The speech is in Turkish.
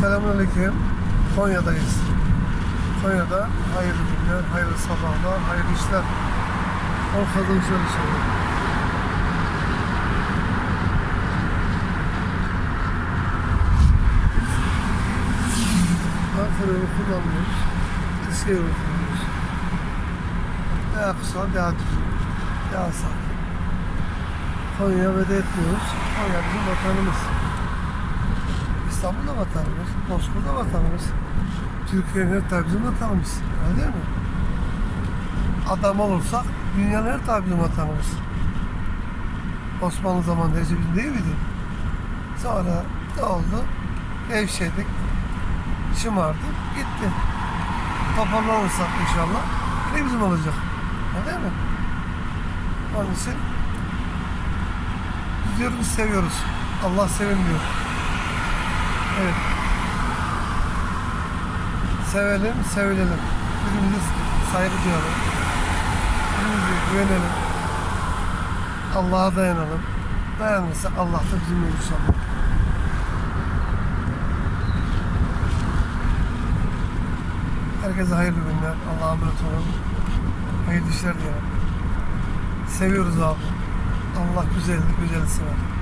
Selamünaleyküm. Konya'dayız. Konya'da hayırlı günler, hayırlı sabahlar, hayırlı işler. Bol kazançlar inşallah. Ankara yolu kullanmıyoruz. Eski yolu kullanıyoruz. Daha kısa, daha düzgün, daha sakin. Konya'ya veda etmiyoruz. Konya bizim vatanımız. İstanbul'da vatanımız, Bozkır'da vatanımız. Türkiye'nin her tarafı bizim vatanımız. Öyle değil mi? Adam olursak dünyanın her tarafı bizim vatanımız. Osmanlı zamanında bizim değil miydi? Sonra ne oldu? Gevşedik, şımardık, gitti. Toparlanırsak inşallah ne bizim olacak? Öyle değil mi? Onun için biz diyoruz seviyoruz. Allah sevin diyor. Evet. Sevelim, sevilelim. Birbirimize saygı duyalım. Birbirimize güvenelim. Allah'a dayanalım. Dayanırsa Allah da bizimle inşallah. Herkese hayırlı günler. Allah'a emanet olun. Hayırlı işler diyelim. Seviyoruz abi. Allah güzel, güzel sever.